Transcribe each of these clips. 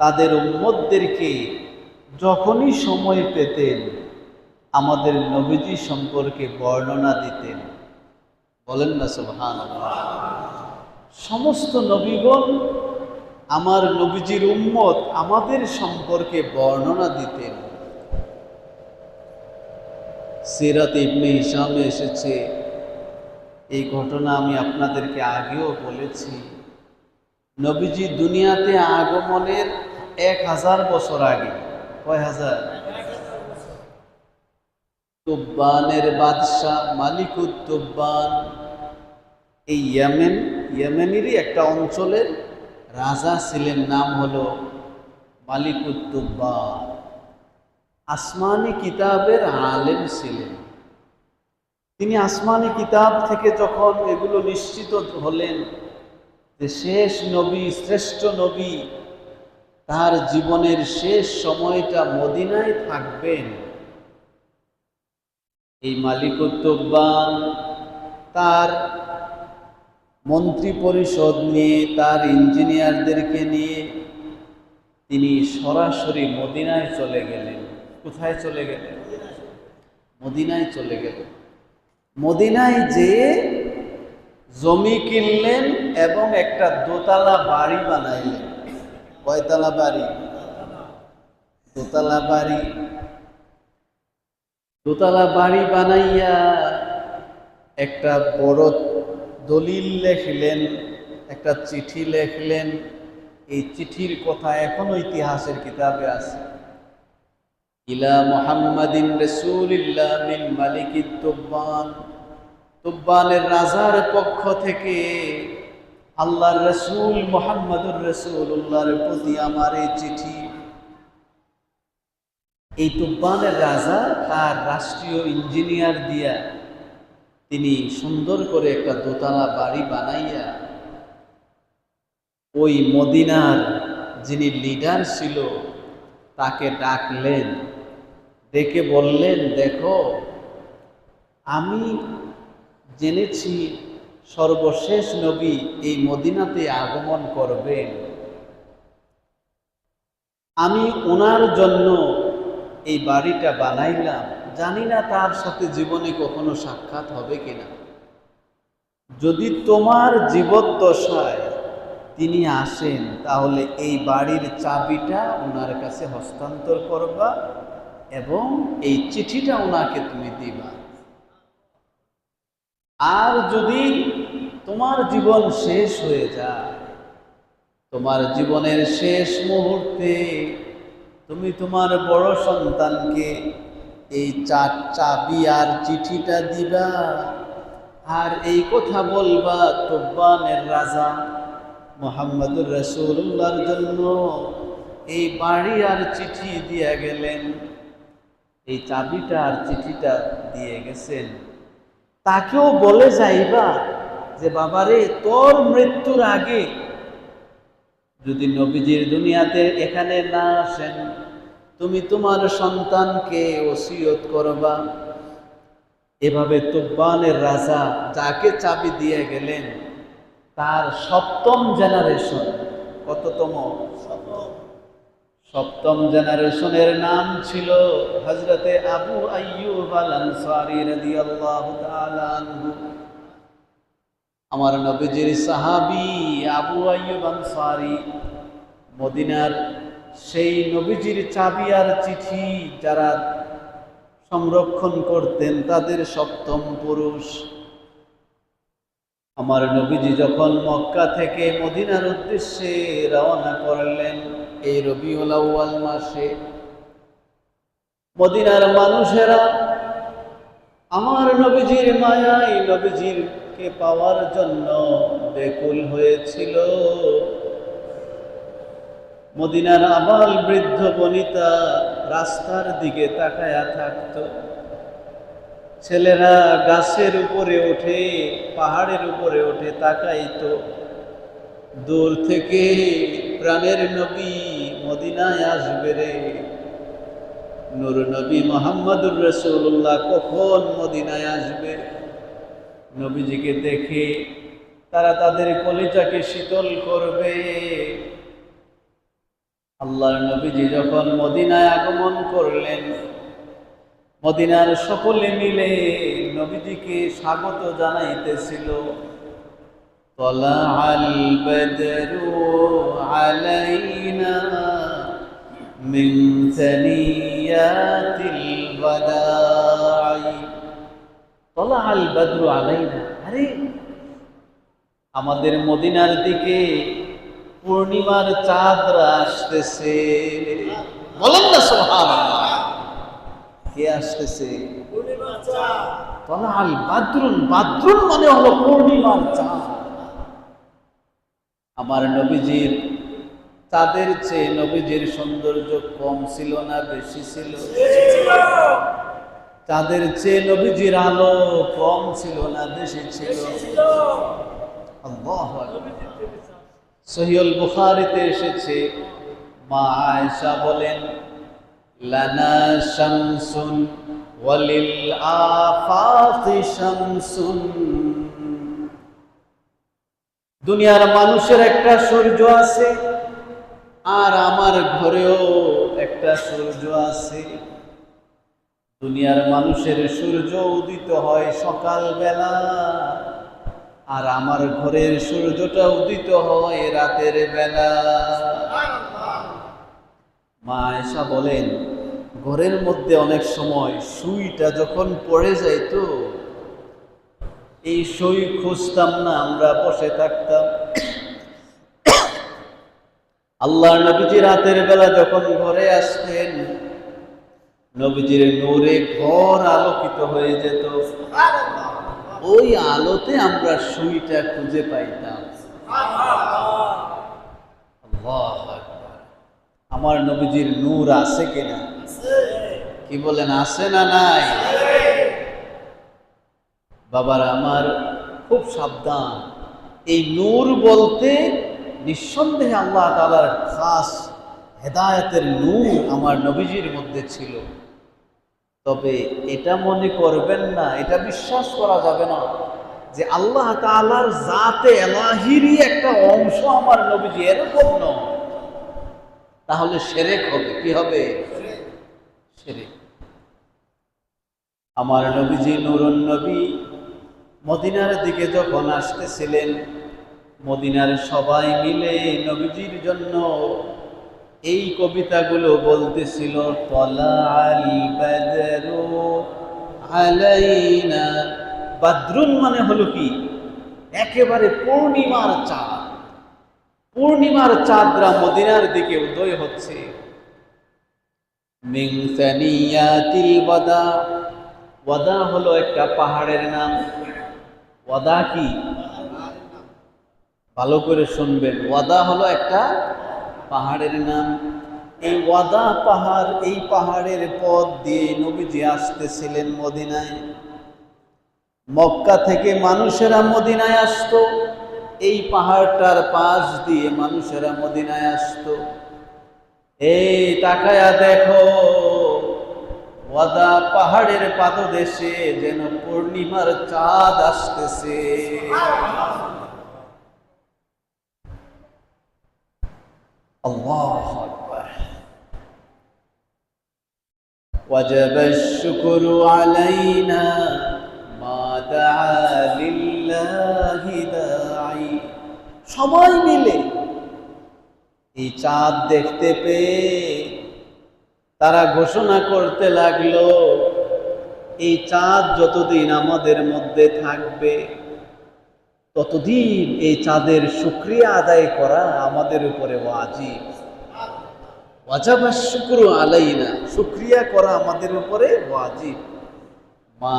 তাদের উম্মতদেরকে যখনই সময় পেতেন, আমাদের নবীজি সম্পর্কে বর্ণনা দিতেন। বলেন না সুবহান সমস্ত নবীগণ, আমার নবীজির উম্মত আমাদের সম্পর্কে বর্ণনা দিতেন। সিরাত ইবনে হিসামে এসেছে। এই ঘটনা আমি আপনাদেরকে আগেও বলেছি। নবীজি দুনিয়াতে আগমনের এক হাজার বছর আগে। কয় হাজার? তুব্বানের বাদশাহ মালিকুত তুব্বান এই ইয়েমেন, ইয়ামেনেরই একটা অঞ্চলের রাজা ছিলেন, নাম হলো মালিকুত তুব্বান আসমানি কিতাবের আলেম ছিলেন। তিনি আসমানি কিতাব থেকে যখন এগুলো নিশ্চিত হলেন যে শেষ নবী, শ্রেষ্ঠ নবী তার জীবনের শেষ সময়টা মদিনায় থাকবেন। এই মালিকত্ববান তার মন্ত্রী পরিষদ নিয়ে, তার ইঞ্জিনিয়ারদেরকে নিয়ে তিনি সরাসরি মদিনায় চলে গেলেন। কোথায় চলে গেলেন? মদিনায় চলে গেলেন। মদিনায় যেয়ে জমি কিনলেন এবং একটা দোতলা বাড়ি বানাইলেন। কয়তলা বাড়ি? দোতলা বাড়ি। দোতলা বাড়ি বানাইয়া একটা বড় দলিল লেখলেন, একটা চিঠি লেখলেন। এই চিঠির কথা এখনও ইতিহাসের কিতাবে আছে। ইলা মুহাম্মাদিন রাসূলিল্লাহ মিন মালিকিত তুব্বান তুব্বানের রাজার পক্ষ থেকে আল্লাহর রসুল মোহাম্মদুর রসুল্লাহর প্রতি আমার এই চিঠি। এই তুব্বানের রাজা তার রাষ্ট্রীয় ইঞ্জিনিয়ার দিয়া তিনি সুন্দর করে একটা দোতলা বাড়ি বানাইয়া ওই মদিনার যিনি লিডার ছিল তাকে ডাকলেন। ডেকে বললেন, দেখো, আমি জেনেছি সর্বশেষ নবী এই মদিনাতে আগমন করবেন। আমি ওনার জন্য এই বাড়িটা বানাইলাম। জানি না তার সাথে জীবনে কখনো সাক্ষাৎ হবে কিনা। যদি তোমার জীবদ্দশায় তিনি আসেন, তাহলে এই বাড়ির চাবিটা ওনার কাছে হস্তান্তর করবা এবং এই চিঠিটা ওনাকে তুমি দিবা। আর যদি তোমার জীবন শেষ হয়ে যায়, তোমার জীবনের শেষ মুহূর্তে তুমি তোমার বড় সন্তানকে এই চার চাবি আর চিঠিটা দিবা আর এই কথা বলবা তোব্বানের রাজা মোহাম্মদুর রসুল্লাহর জন্য। এই বাড়ি আর চিঠি দিয়ে গেলেন, এই চাবিটা আর চিঠিটা দিয়ে গেছেন। তাকেও বলে যাইবা যে, বাবারে, তোর মৃত্যুর আগে যদি নবীজির দুনিয়াতে এখানে না আসেন, তুমি তোমার সন্তানকে ওসিয়ত করবা। এভাবে তুব্বানের রাজা যাকে চাবি দিয়ে গেলেন, তার সপ্তম জেনারেশন কততম? সপ্তম। জেনারেশনের নাম ছিল হজরতে আবু আইয়ুব আল আনসারী রাদিয়াল্লাহু তাআলা আনহু। আমার নবীজির সাহাবী আবু আইয়ুব আনসারী, মদিনার সেই নবীজির চাবি আর চিঠি যারা সংরক্ষণ করতেন তাদের সপ্তম পুরুষ। আমার নবীজি যখন মক্কা থেকে মদিনার উদ্দেশ্যে রওনা করলেন এই রবিউল আউয়াল মাসে মদিনার মানুষেরা আমার নবীজির মায়াই নবীজির কে পাওয়ার জন্য বেকুল হয়েছিল। মদিনার আবাল বৃদ্ধ বনিতা রাস্তার দিকে তাকায়া থাকতো। ছেলেরা গাছের উপরে ওঠে পাহাড়ের উপরে ওঠে তাকাইত। দূর থেকে প্রাণের নবী মদিনায় আসবে রে। নুর নবী মোহাম্মদুর রসুল্লাহ কখন মদিনায় আসবে? নবীজিকে দেখে তারা তাদের কলিজাকে শীতল করবে। আল্লাহর নবীজি যখন মদিনায় আগমন করলেন, মদিনার সকলে মিলে নবীজিকে স্বাগত জানাইতেছিল। طلع البدر علينا من ثنيات الوداع طلع البدر علينا আরে আমাদের মদিনার দিকে পূর্ণিমার চাঁদরা আসতেছে বলেন না সুবহানাল্লাহ কে আসতেছে তলাল বাদরুন বাদরুন মানে হলো পূর্ণিমার চাঁদ আমার নবীজির, তাদের চেয়ে নবীজির সৌন্দর্য কম ছিল না, বেশি ছিল? তাদের চেয়ে নবীজির আলো কম ছিল না, বেশি ছিল। সহিউল বুখারীতে এসেছে, মা আয়েশা বলেন, লানা শামসুন ওয়ালিল আফাকি শামসুন। দুনিয়ার মানুষের একটা সূর্য আছে, আর আমার ঘরেও একটা সূর্য আছে। দুনিয়ার মানুষের সূর্য উদিত হয় সকালবেলা, আর আমার ঘরের সূর্যটা উদিত হয় রাতের বেলা। মা আয়েশা বলেন, ঘরের মধ্যে অনেক সময় সুইটা যখন পড়ে যায় তো এই সই খুঁজতাম না, আমরা বসে থাকতাম। আল্লাহ নবীজি রাতের বেলা যখন ঘরে আসতেন, নবীজির নূরে ঘর আলোকিত হয়ে যেত। ওই আলোতে আমরা সুইটা খুঁজে পাইতাম। আমার নবীজির নূর আছে কিনা? কি বলেন, আছে না নাই? বাবার আমার খুব সাবধান। এই নূর বলতে নিঃসন্দেহে আল্লাহ তালার খাস হেদায়তের নূর আমার নবীজির মধ্যে ছিল। তবে এটা মনে করবেন না, এটা বিশ্বাস করা যাবে না যে আল্লাহ তালার জাতে এলাহিরই একটা অংশ আমার নবীজি, এরকম নয়। তাহলে সেরেক হবে, কি হবে? সেরেক। আমার নবীজি নুরুন নবী মদিনার দিকে যখন আসতেছিলেন, মদিনার সবাই মিলে নবীজির জন্য এই কবিতাগুলো বলতেছিল আলাইনা। বাদরুন মানে হলো কি? একেবারে পূর্ণিমার চাঁদ। পূর্ণিমার চাঁদরা মদিনার দিকে উদয় হচ্ছে। ওয়াদা। ওয়াদা হলো একটা পাহাড়ের নাম। ওয়াদা কি? ভালো করে শুনবেন। ওয়াদা হলো একটা পাহাড়ের নাম। এই ওয়াদা পাহাড়, এই পাহাড়ের পথ দিয়ে নবীজি আসতেছিলেন মদিনায়। মক্কা থেকে মানুষেরা মদিনায় আসতো। এই পাহাড়টার পাশ দিয়ে মানুষেরা মদিনায় আসতো। এই তাকায়া দেখো। ওয়াদা পাহাড়ের পাদদেশে যেন পূর্ণিমার চাঁদ আসতেছে আল্লাহু আকবার وجب الشكر علينا ما دعا لله داعي সবাই মিলে এই চাঁদ দেখতে পেয়ে তারা ঘোষণা করতে লাগল, এই চাঁদ যতদিন আমাদের মধ্যে থাকবে, ততদিন এই চাঁদের শুক্রিয়া আদায় করা আমাদের উপরে ওয়াজিব। ওয়াজাবা শুক্র আলাইনা, শুক্রিয়া করা আমাদের উপরে ওয়াজিব। মা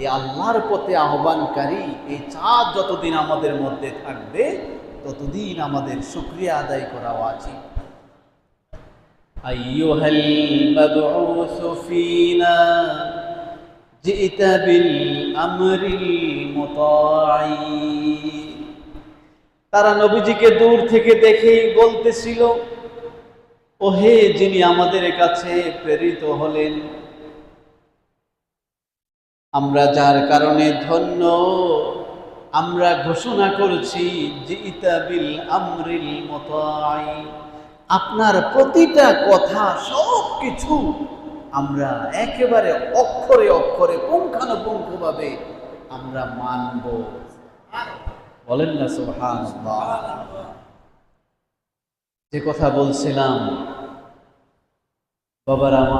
এই আল্লাহর পথে আহ্বানকারী এই চাঁদ যতদিন আমাদের মধ্যে থাকবে, ততদিন আমাদের শুক্রিয়া আদায় করা ওয়াজিব। أيها المبعوث فينا جئت بالأمر المطاع তারা নবীজিকে দূর থেকে দেখেই বলতেছিল ও হে যিনি আমাদের কাছে প্রেরিত হলেন আমরা যার কারণে ধন্য আমরা ঘোষণা করেছি যে ইতাবিল আমরিল মতাই আপনার প্রতিটা কথা সব কিছু আমরা একেবারে অক্ষরে অক্ষরে, পুঙ্খানুপুঙ্খভাবে আমরা মানব। বলেন না সোহান যে কথা বলছিলাম, বাবার আমার